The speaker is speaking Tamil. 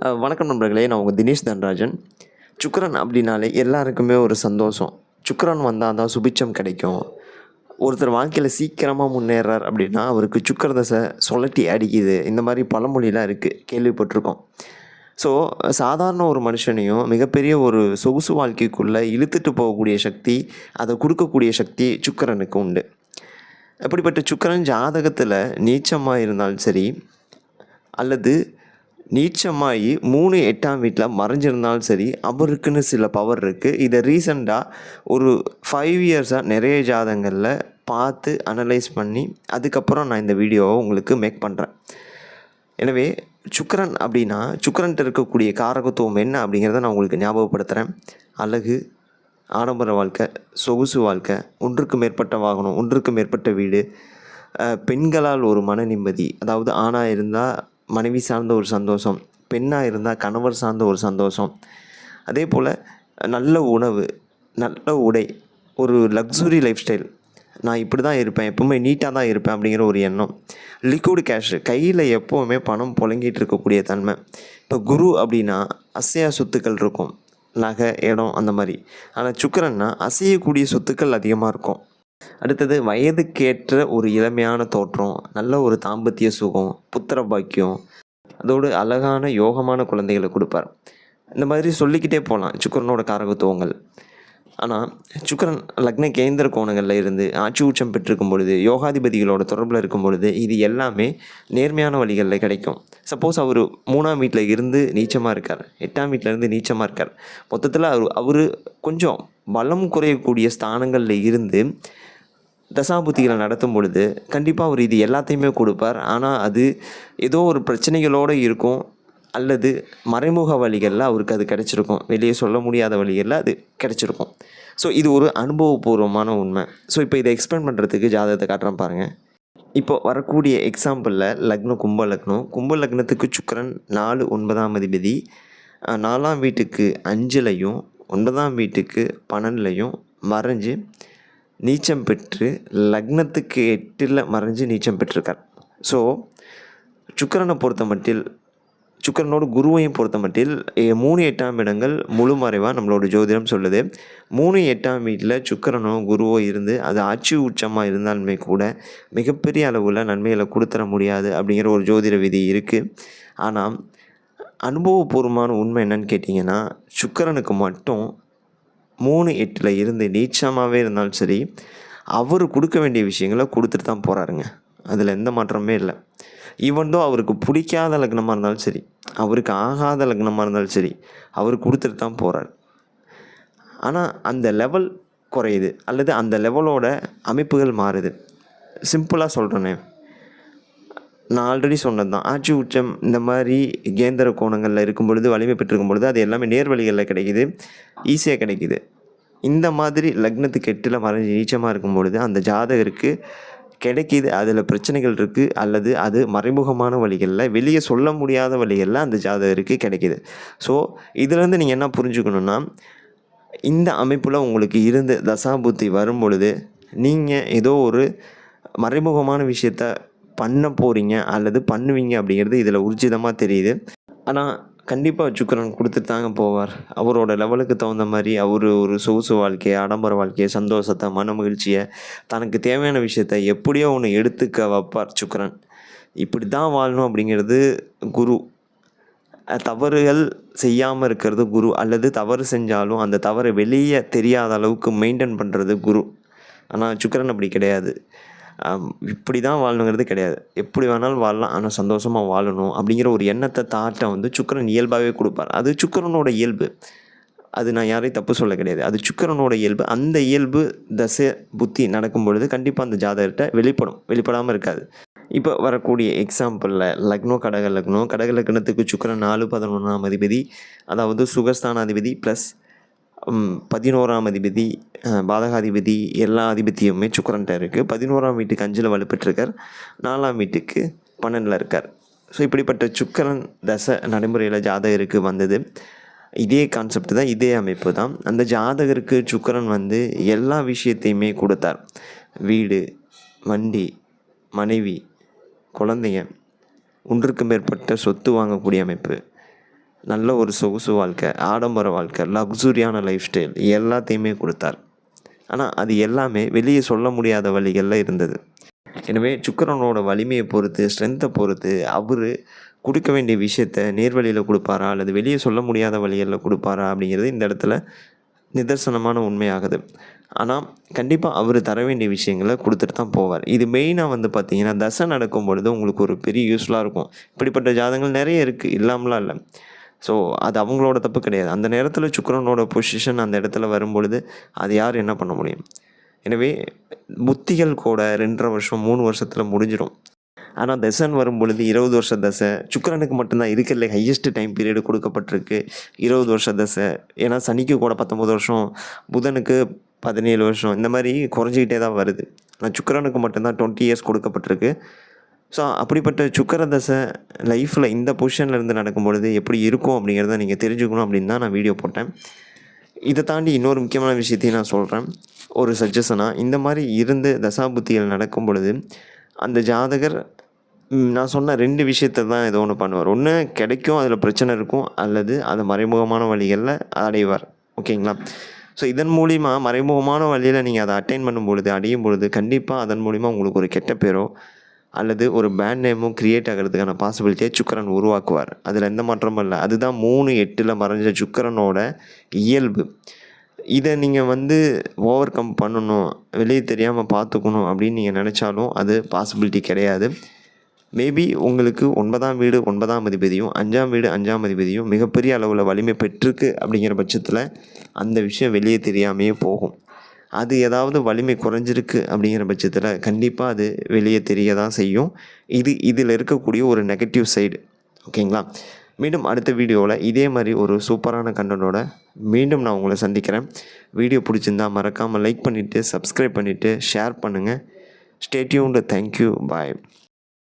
வணக்கம் நண்பர்களே நான் உங்கள் தினேஷ் தன்ராஜன். சுக்கரன் அப்படின்னாலே எல்லாருக்குமே ஒரு சந்தோஷம். சுக்கரன் வந்தால் தான் சுபிச்சம் கிடைக்கும். ஒருத்தர் வாழ்க்கையில் சீக்கிரமாக முன்னேறார் அப்படின்னா அவருக்கு சுக்கர தசை சுழட்டி அடிக்குது. இந்த மாதிரி பழமொழிலாம் இருக்குது கேள்விப்பட்டிருக்கோம். ஸோ சாதாரண ஒரு மனுஷனையும் மிகப்பெரிய ஒரு சொகுசு வாழ்க்கைக்குள்ளே இழுத்துட்டு போகக்கூடிய சக்தி அதை கொடுக்கக்கூடிய சக்தி சுக்கிரனுக்கு உண்டு. அப்படிப்பட்ட சுக்கிரன் ஜாதகத்தில் நீச்சமாக இருந்தாலும் சரி அல்லது நீச்சமாகி மூணு எட்டாம் வீட்டில் மறைஞ்சிருந்தாலும் சரி அவருக்குன்னு சில பவர் இருக்குது இதை ரீசண்டாக ஒரு ஃபைவ் இயர்ஸாக நிறைய ஜாதகங்களில் பார்த்து அனலைஸ் பண்ணி அதுக்கப்புறம் நான் இந்த வீடியோவை உங்களுக்கு மேக் பண்ணுறேன் எனவே சுக்கரன் அப்படின்னா சுக்கரன்ட்டு இருக்கக்கூடிய காரகத்துவம் என்ன அப்படிங்கிறத நான் உங்களுக்கு ஞாபகப்படுத்துகிறேன் அழகு ஆடம்பர வாழ்க்கை சொகுசு வாழ்க்கை ஒன்றுக்கு மேற்பட்ட வாகனம் ஒன்றுக்கு மேற்பட்ட வீடு பெண்களால் ஒரு மன நிம்மதி அதாவது ஆணாக இருந்தால் மனைவி சார்ந்த ஒரு சந்தோஷம் பெண்ணாக இருந்தால் கணவர் சார்ந்த ஒரு சந்தோஷம். அதே போல் நல்ல உணவு நல்ல உடை ஒரு லக்ஸுரி லைஃப் ஸ்டைல் நான் இப்படி தான் இருப்பேன் எப்போவுமே நீட்டாக தான் இருப்பேன் அப்படிங்கிற ஒரு எண்ணம். லிக்விட் கேஷ் கையில் எப்போவுமே பணம் புழங்கிட்டு இருக்கக்கூடிய தன்மை. இப்போ குரு அப்படின்னா அசையா சொத்துக்கள் இருக்கும். நகை இடம் அந்த மாதிரி. ஆனால் சுக்கிரன்னா அசையக்கூடிய சொத்துக்கள் அதிகமாக இருக்கும். அடுத்தது வயதுக்கேற்ற ஒரு இளமையான தோற்றம் நல்ல ஒரு தாம்பத்திய சுகம் புத்திர பாக்கியம். அதோடு அழகான யோகமான குழந்தைகளை கொடுப்பார். இந்த மாதிரி சொல்லிக்கிட்டே போகலாம் சுக்கிரனோட காரகத்துவங்கள். ஆனால் சுக்கிரன் லக்ன கேந்திர கோணங்களில் இருந்து ஆட்சி உச்சம் பெற்றிருக்கும் பொழுது யோகாதிபதிகளோட தொடர்பில் இருக்கும் பொழுது இது எல்லாமே நேர்மையான வழிகளில் கிடைக்கும். சப்போஸ் அவர் மூணாம் வீட்டில் இருந்து நீச்சமாக இருக்கார் எட்டாம் வீட்டில் இருந்து நீச்சமாக இருக்கார். மொத்தத்தில் அவர் அவர் கொஞ்சம் பலம் குறையக்கூடிய ஸ்தானங்களில் இருந்து தசாபுத்திகளை நடத்தும் பொழுது கண்டிப்பாக அவர் இது எல்லாத்தையுமே கொடுப்பார். ஆனால் அது ஏதோ ஒரு பிரச்சனைகளோடு இருக்கும் அல்லது மறைமுக வழிகளில் அவருக்கு அது கிடச்சிருக்கும். வெளியே சொல்ல முடியாத வழிகளில் அது கிடைச்சிருக்கும். ஸோ இது ஒரு அனுபவபூர்வமான உண்மை. ஸோ இப்போ இதை எக்ஸ்பிளைன் பண்ணுறதுக்கு ஜாதகத்தை காட்டுறேன் பாருங்கள் இப்போ வரக்கூடிய எக்ஸாம்பிளில் லக்னம் கும்ப லக்னம். கும்ப லக்னத்துக்கு சுக்கரன் நாலு ஒன்பதாம் அதிபதி நாலாம் வீட்டுக்கு அஞ்சுலையும் ஒன்பதாம் வீட்டுக்கு பன்னெண்டுலையும் மறைஞ்சு நீச்சம் பெற்று லக்னத்துக்கு எட்டில் மறைஞ்சு நீச்சம் பெற்றிருக்கார். ஸோ சுக்கிரனை பொறுத்த மட்டில் சுக்கரனோட குருவையும் பொறுத்த மட்டில் மூணு எட்டாம் இடங்கள் முழு மறைவாக நம்மளோட ஜோதிடம் சொல்லுது. மூணு எட்டாம் வீட்டில் சுக்கரனோ குருவோ இருந்து அது ஆட்சி உச்சமாக இருந்தாலுமே கூட மிகப்பெரிய அளவில் நன்மைகளை கொடுத்துட முடியாது அப்படிங்கிற ஒரு ஜோதிட விதி இருக்குது ஆனால் அனுபவபூர்வமான உண்மை என்னன்னு கேட்டிங்கன்னா சுக்கரனுக்கு மட்டும் மூணு எட்டில் இருந்து நீச்சமாகவே இருந்தாலும் சரி அவர் கொடுக்க வேண்டிய விஷயங்களை கொடுத்துட்டு தான் போகிறாருங்க அதில் எந்த மாற்றமே இல்லை. ஈவன்தோ அவருக்கு பிடிக்காத லக்னமாக இருந்தாலும் சரி அவருக்கு ஆகாத லக்னமாக இருந்தாலும் சரி அவர் கொடுத்துட்டு தான் போகிறார் ஆனால் அந்த லெவல் குறையுது அல்லது அந்த லெவலோட அமைப்புகள் மாறுது. சிம்பிளாக சொல்கிறேனே நான் ஆல்ரெடி சொன்னது தான் ஆட்சி உச்சம் இந்த மாதிரி கேந்திர கோணங்களில் இருக்கும் பொழுது வலிமை பெற்றிருக்கும் பொழுது அது எல்லாமே நேர்வழிகளில் கிடைக்குது ஈஸியாக கிடைக்குது. இந்த மாதிரி லக்னத்துக்கு எட்டில் மறைஞ்சு நீச்சமாக இருக்கும் பொழுது அந்த ஜாதகருக்கு கிடைக்கிது அதில் பிரச்சனைகள் இருக்குது அல்லது அது மறைமுகமான வழிகளில் வெளியே சொல்ல முடியாத வழிகளில் அந்த ஜாதகருக்கு கிடைக்கிது. ஸோ இதுலேருந்து நீங்கள் என்ன புரிஞ்சுக்கணுன்னா இந்த அமைப்பில் உங்களுக்கு இருந்து தசாபுத்தி வரும் பொழுது நீங்கள் ஏதோ ஒரு மறைமுகமான விஷயத்த பண்ண போகிறீங்க அல்லது பண்ணுவீங்க அப்படிங்கிறது இதில் ஊர்ஜிதமாக தெரியுது. ஆனால் கண்டிப்பாக சுக்கரன் கொடுத்துட்டு தாங்க போவார். அவரோட லெவலுக்கு தகுந்த மாதிரி அவர் ஒரு சொகுசு வாழ்க்கையை ஆடம்பர வாழ்க்கையை சந்தோஷத்தை மன மகிழ்ச்சியை தனக்கு தேவையான விஷயத்த எப்படியோ ஒன்று எடுத்துக்க வைப்பார் சுக்கரன். இப்படி தான் வாழணும் அப்படிங்கிறது குரு. தவறுகள் செய்யாமல் இருக்கிறது குரு அல்லது தவறு செஞ்சாலும் அந்த தவறை வெளியே தெரியாத அளவுக்கு மெயின்டைன் பண்ணுறது குரு. ஆனால் சுக்கரன் அப்படி கிடையாது. இப்படி தான் வாழணுங்கிறது கிடையாது. எப்படி வேணாலும் வாழலாம் ஆனால் சந்தோஷமாக வாழணும் அப்படிங்கிற ஒரு எண்ணத்தை தாட்டை வந்து சுக்கிரன் இயல்பாகவே கொடுப்பார். அது சுக்கரனோட இயல்பு. அது நான் யாரையும் தப்பு சொல்ல கிடையாது. அது சுக்கரனோட இயல்பு. அந்த இயல்பு தசை புத்தி நடக்கும் பொழுது கண்டிப்பாக அந்த ஜாதகர்கிட்ட வெளிப்படும். வெளிப்படாமல் இருக்காது. இப்போ வரக்கூடிய எக்ஸாம்பிளில் லக்னோ கடக லக்னோ. கடக லக்னத்துக்கு சுக்கிரன் நாலு பதினொன்றாம் அதிபதி. அதாவது சுகஸ்தானாதிபதி ப்ளஸ் பதினோராம் அதிபதி பாதகாதிபதி எல்லா அதிபதியுமே சுக்கிரன்ட்ட இருக்குது பதினோராம் வீட்டுக்கு அஞ்சில் வலுப்பெற்றிருக்கார். நாலாம் வீட்டுக்கு பன்னெண்டில் இருக்கார். ஸோ இப்படிப்பட்ட சுக்கரன் தசை நடைமுறையில் ஜாதகருக்கு வந்தது. இதே கான்செப்ட் தான் இதே அமைப்பு தான். அந்த ஜாதகருக்கு சுக்கரன் வந்து எல்லா விஷயத்தையுமே கொடுத்தார். வீடு வண்டி மனைவி குழந்தைங்க ஒன்றுக்கு மேற்பட்ட சொத்து வாங்கக்கூடிய அமைப்பு. நல்ல ஒரு சொகுசு வாழ்க்கை ஆடம்பர வாழ்க்கை லக்ஸுரியான லைஃப் ஸ்டைல் எல்லாத்தையுமே கொடுத்தார். ஆனால் அது எல்லாமே வெளியே சொல்ல முடியாத வழிகளில் இருந்தது. எனவே சுக்கரனோட வலிமையை பொறுத்து ஸ்ட்ரென்த்தை பொறுத்து அவர் கொடுக்க வேண்டிய விஷயத்த நேர்வழியில் கொடுப்பாரா அல்லது வெளியே சொல்ல முடியாத வழிகளில் கொடுப்பாரா அப்படிங்கிறது இந்த இடத்துல நிதர்சனமான உண்மையாகுது. ஆனால் கண்டிப்பாக அவர் தர வேண்டிய விஷயங்களை கொடுத்துட்டு தான் போவார். இது மெயினாக வந்து பார்த்திங்கன்னா தசை நடக்கும் பொழுது உங்களுக்கு ஒரு பெரிய யூஸ்ஃபுல்லாக இருக்கும். இப்படிப்பட்ட ஜாதகங்கள் நிறைய இருக்குது இல்லாமலாம் இல்லை. ஸோ அது அவங்களோட தப்பு கிடையாது. அந்த நேரத்தில் சுக்கரனோட பொசிஷன் அந்த இடத்துல வரும்பொழுது அது யார் என்ன பண்ண முடியும்? எனவே புத்திகள் கூட ரெண்டரை வருஷம் மூணு வருஷத்தில் முடிஞ்சிடும். ஆனால் தசன் வரும் பொழுது இருபது வருஷ தசை சுக்கரனுக்கு மட்டும்தான் இருக்கிறதுல ஹையஸ்ட் டைம் பீரியடு கொடுக்கப்பட்டிருக்கு. இருபது வருஷ தசை. ஏன்னா சனிக்கு கூட பத்தொம்பது வருஷம் புதனுக்கு பதினேழு வருஷம். இந்த மாதிரி குறைஞ்சிக்கிட்டே தான் வருது. ஆனால் சுக்கரனுக்கு மட்டும்தான் டுவெண்ட்டி இயர்ஸ் கொடுக்கப்பட்டிருக்கு. ஸோ அப்படிப்பட்ட சுக்கர தசை லைஃப்பில் இந்த பொசிஷனில் இருந்து நடக்கும் பொழுது எப்படி இருக்கும் அப்படிங்கிறத நீங்கள் தெரிஞ்சுக்கணும் அப்படின்னு தான் நான் வீடியோ போட்டேன். இதை தாண்டி இன்னொரு முக்கியமான விஷயத்தையும் நான் சொல்கிறேன் ஒரு சஜஷனாக இந்த மாதிரி இருந்து தசாபுத்திகள் நடக்கும் பொழுது அந்த ஜாதகர் நான் சொன்ன ரெண்டு விஷயத்தை தான் ஏதோ ஒன்று பண்ணுவார். ஒன்று கிடைக்கும் அதில் பிரச்சனை இருக்கும் அல்லது அதை மறைமுகமான வழிகளில் அடைவார். ஓகேங்களா? ஸோ இதன் மூலிமா மறைமுகமான வழியில் நீங்கள் அதை அட்டைன் பண்ணும் பொழுது அடையும் பொழுது கண்டிப்பாக அதன் மூலிமா உங்களுக்கு ஒரு கெட்ட பேரோ அல்லது ஒரு பேண்ட் நேமும் க்ரியேட் ஆகிறதுக்கான பாசிபிலிட்டியை சுக்கரன் உருவாக்குவார். அதில் எந்த மாற்றமும் இல்லை. அதுதான் மூணு எட்டில் மறைஞ்ச சுக்கரனோட இயல்பு. இதை நீங்கள் வந்து ஓவர் கம் பண்ணணும் வெளியே தெரியாமல் பார்த்துக்கணும் அப்படின்னு நீங்கள் நினச்சாலும் அது பாசிபிலிட்டி கிடையாது. மேபி உங்களுக்கு ஒன்பதாம் வீடு ஒன்பதாம் அதிபதியும் அஞ்சாம் வீடு அஞ்சாம் அதிபதியும் மிகப்பெரிய அளவில் வலிமை பெற்றிருக்கு அப்படிங்கிற பட்சத்தில் அந்த விஷயம் வெளியே தெரியாமையே போகும். அது ஏதாவது வலிமை குறைஞ்சிருக்கு அப்படிங்கிற பட்சத்தில் கண்டிப்பாக அது வெளியே தெரிய தான் செய்யும். இது இதில் இருக்கக்கூடிய ஒரு நெகட்டிவ் சைடு ஓகேங்களா? மீண்டும் அடுத்த வீடியோவில் இதே மாதிரி ஒரு சூப்பரான கண்டனோட மீண்டும் நான் உங்களை சந்திக்கிறேன். வீடியோ பிடிச்சிருந்தா மறக்காமல் லைக் பண்ணிவிட்டு சப்ஸ்கிரைப் பண்ணிவிட்டு ஷேர் பண்ணுங்கள் ஸ்டேட்யூண்டு தேங்க்யூ பாய்